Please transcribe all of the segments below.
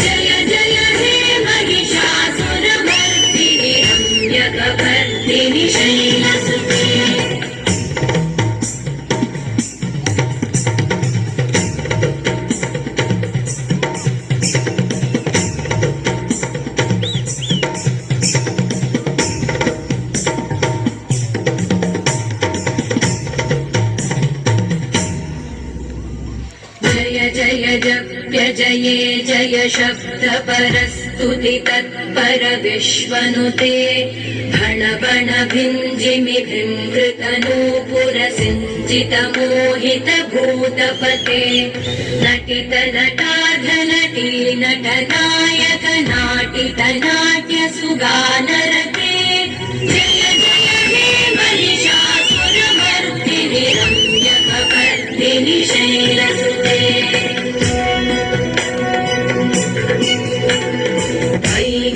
जय जय हे महिषासुरमर्दिनि रम्यकवर्दिनि शैलसुते ज्यजये जय शब्दपरस्तुति तत्पर विश्वनुते फणबणभिञ्जिमिभिम्भृतनु पुरसिञ्जितमोहितभूतपते नटितनटाधनटी नटनायक नाटितनाट्यसुगाने नि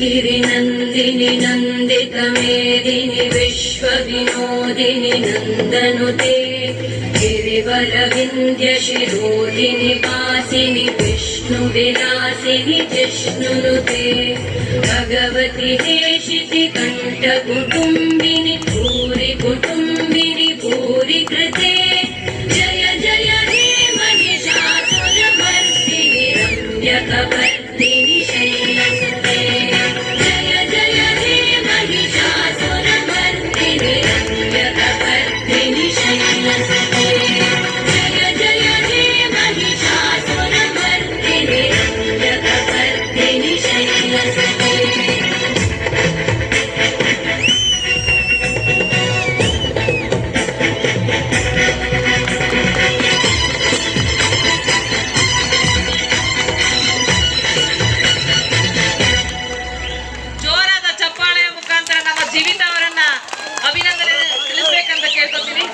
गिरिनन्दिनि नन्दितमेदिनि विश्वविनोदिनि नन्दनुते गिरिवरविन्द्यशिरोदिनि वासिनि विष्णुविलासिनि जिष्णुनुते भगवति देशिति कण्ठकुटुम्बिनि भूरि कुटुम्बिनि भूरि कृते जय जय हे मणिषासुरमर्दिनि रम्यकपर् ಜೀವಿತ ಅವರನ್ನ ಅಭಿನಂದನೆ ತಿಳಿಸ್ಬೇಕಂತ ಕೇಳ್ಕೊತೀನಿ.